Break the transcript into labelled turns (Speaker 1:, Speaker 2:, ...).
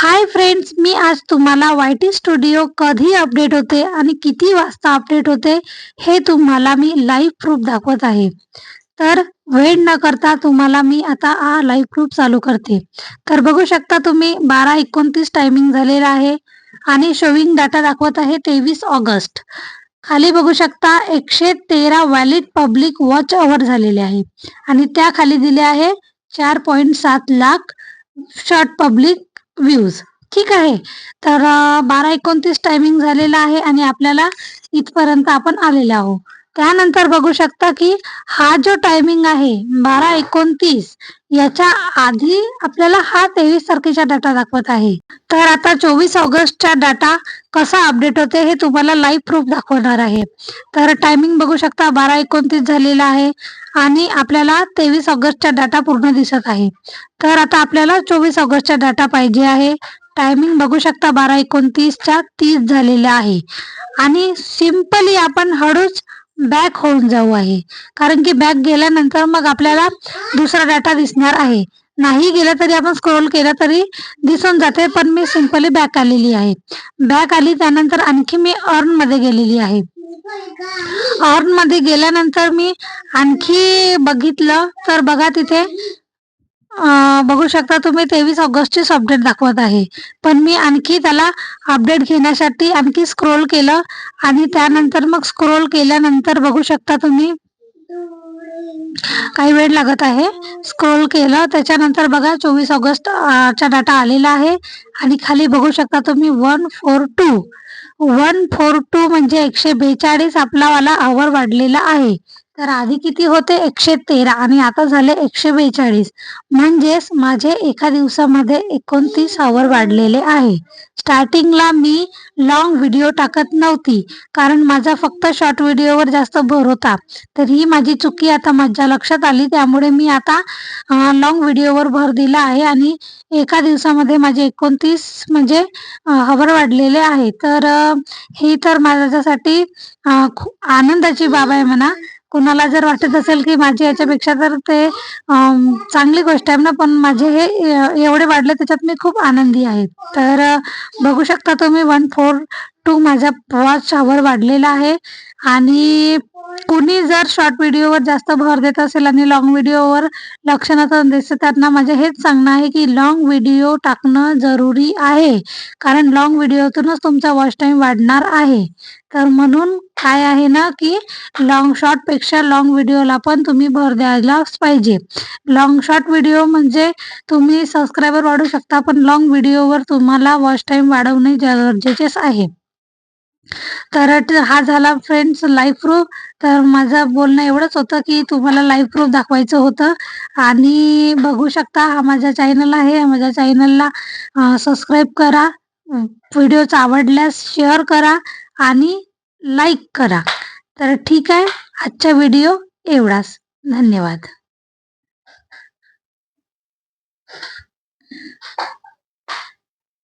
Speaker 1: Hi friends मी आज तुम्हाला वाय टी स्टुडिओ कधी अपडेट होते आणि किती वाजता अपडेट होते हे तुम्हाला मी लाईव्ह प्रूफ दाखवत आहे. तर वेळ न करता तुम्हाला मी आता हा लाईव्ह प्रूफ चालू करते. तर बघू शकता तुम्ही बारा एकोणतीस टायमिंग झालेला आहे आणि शोविंग डाटा दाखवत आहे तेवीस ऑगस्ट. खाली बघू शकता एकशे तेरा व्हॅलिड पब्लिक वॉच अवर झालेले आहे आणि त्या खाली दिले आहे चार पॉईंट सात लाख शॉर्ट पब्लिक व्ह्यूज ठीक आहे. तर बारा एकोणतीस टायमिंग झालेला आहे आणि आपल्याला इथपर्यंत आपण आलेले आहोत. त्यानंतर बघू शकता की हा जो टायमिंग आहे बारा एकोणतीस याच्या आधी आपल्याला हा तेवीस तारखेचा डाटा दाखवत आहे. तर आता चोवीस ऑगस्टचा डाटा कसा अपडेट होते हे तुम्हाला लाईव्ह प्रूफ दाखवणार आहे. तर टायमिंग बघू शकता बारा एकोणतीस झालेला आहे आणि आपल्याला तेवीस ऑगस्टचा डाटा पूर्ण दिसत आहे. तर आता आपल्याला चोवीस ऑगस्टचा डाटा पाहिजे आहे. टायमिंग बघू शकता बारा एकोणतीसच्या तीस झालेला आहे. आणि सिम्पली आपण हळूच बॅक होऊन जाऊ आहे. कारण की बॅक गेल्यानंतर मग आपल्याला दुसरा डाटा दिसणार आहे. नाही गेला तरी आपण स्क्रोल केला तरी दिसून जाते पण मी सिम्पली बॅक आलेली आहे. बॅक आली त्यानंतर आणखी मी अर्नमध्ये गेलेली आहे. अर्नमध्ये गेल्यानंतर मी आणखी बघितलं तर बघा तिथे बघू शकता तुम्ही तेवीस ऑगस्टचीच अपडेट दाखवत आहे. पण मी आणखी त्याला अपडेट घेण्यासाठी आणखी स्क्रोल केलं आणि त्यानंतर मग स्क्रोल केल्यानंतर बघू शकता तुम्ही काही वेळ लागत आहे. स्क्रोल केलं त्याच्यानंतर बघा चोवीस ऑगस्ट चा डाटा आलेला आहे. आणि खाली बघू शकता तुम्ही one four two one four two म्हणजे एकशे बेचाळीस आपला वाला आवर वाढलेला आहे. तर आधी किती होते? एकशे तेरा. आणि आता झाले एकशे बेचाळीस. म्हणजेच माझे एका दिवसामध्ये एकोणतीस आवर वाढलेले आहे. स्टार्टिंगला मी लॉंग व्हिडिओ टाकत नव्हती. कारण माझा फक्त शॉर्ट व्हिडिओवर जास्त भर होता. तर ही माझी चुकी आता माझ्या लक्षात आली. त्यामुळे मी आता लॉंग व्हिडिओवर भर दिला आहे. आणि एका दिवसामध्ये माझे एकोणतीस म्हणजे हवर वाढलेले आहे. तर ही तर माझ्यासाठी खूप आनंदाची बाब आहे म्हणा. कुणाला जर वाटत असेल की माझी याच्यापेक्षा तर ते चांगली गोष्ट आहे ना पण माझे हे एवढे वाढले त्याच्यात मी खूप आनंदी आहे. तर बघू शकता तुम्ही वन फोर टू माझा वॉच आवर वाढलेला आहे. आणि कुणी जर शॉर्ट व्हिडिओवर जास्त भर देत असेल आणि लॉंग व्हिडिओवर लक्ष नसेल दिसतं त्यांना माझे हेच सांगणं आहे की लॉंग व्हिडिओ टाकणं जरुरी आहे. कारण लॉंग व्हिडिओतूनच तुमचा वॉच टाईम वाढणार आहे. तर म्हणून काय आहे ना की लॉंग शॉर्टपेक्षा लॉंग व्हिडिओला पण तुम्ही भर द्यायलाच पाहिजे. लॉंग शॉर्ट व्हिडिओ म्हणजे तुम्ही सबस्क्रायबर वाढू शकता पण लॉंग व्हिडिओवर तुम्हाला वॉच टाईम वाढवणे गरजेचेच आहे. तर हा झाला फ्रेंड्स लाईव्ह प्रूफ तर माझं बोलणं एवढंच होतं की तुम्हाला लाईव्ह प्रूफ दाखवायचं होतं. आणि बघू शकता हा माझ्या चॅनल आहे. माझ्या चॅनलला सबस्क्राईब करा. व्हिडिओच आवडल्यास शेअर करा आणि लाईक करा. तर ठीक आहे आजचा व्हिडिओ एवढाच. धन्यवाद.